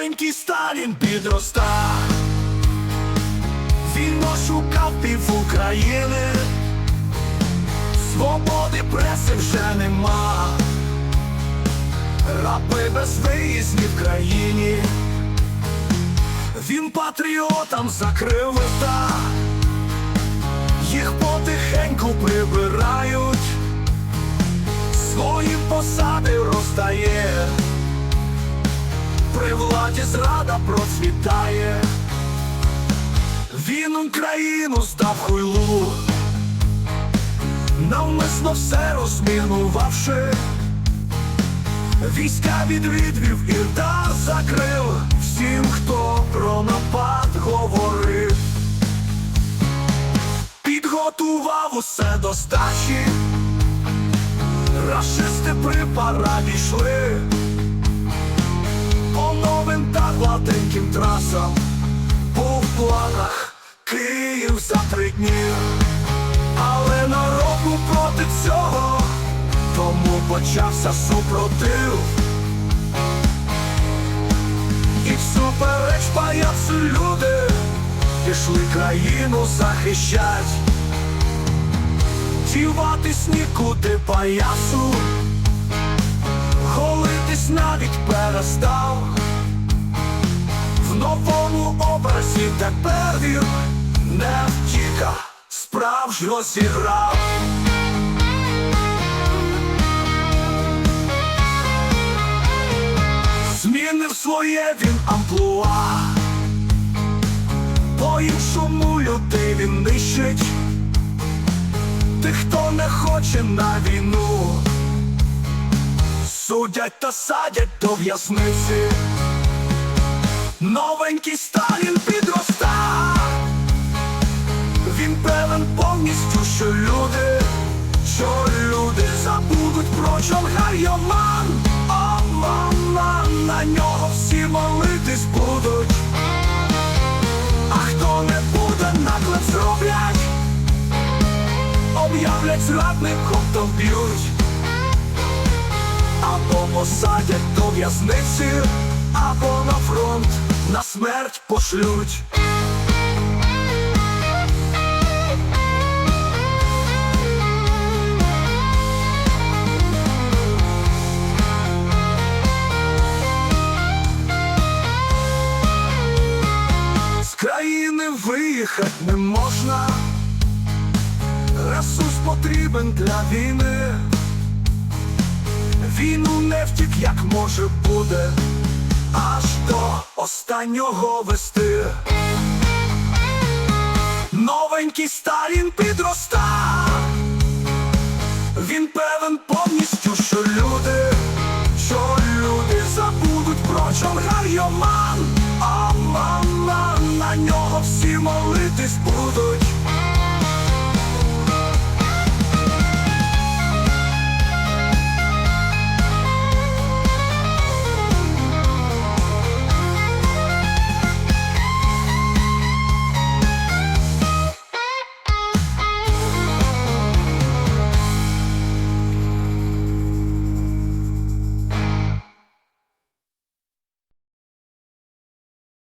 Новенький Сталін підроста, він ошукав пів України, свободи преси вже нема, рапи без виїзнів в країні, він патріотам закрив вита, їх потихеньку прибирають, свої посади роздає при владі зрада процвітає, він Україну здав хуйлу, навмисно все розмінувавши, війська відвідвів і рта закрив. Всім, хто про напад говорив, підготував усе до здачі, рашисти при параді йшли по новим та гладеньким трасам. В планах Київ за три дні, але народ був проти цього, тому почався супротив. І всупереч паяцу люди пішли країну захищать, діватись нікуди паясу навіть перестав, в новому образі тепер він не втіка, справжньо зіграв. Змінив своє він амплуа, по-іншому людей він нищить, тих, хто не хоче на війну судять та садять до в'язниці. Новенький Сталін підроста. Він певен повністю, що люди, що люди забудуть про Чонгар-Йоман. О, на нього всі молитись будуть. А хто не буде, наклеп зроблять, об'являть зрадником, то вб'ють або посадять до в'язниці, або на фронт на смерть пошлють. З країни виїхати не можна, ресурс потрібен для війни. Війну не втік, як може буде, аж до останнього вести. Новенький Сталін підроста. Він певен повністю, що люди, що люди забудуть про Чонгар-Йоман. А мама, на нього всі молитись будуть.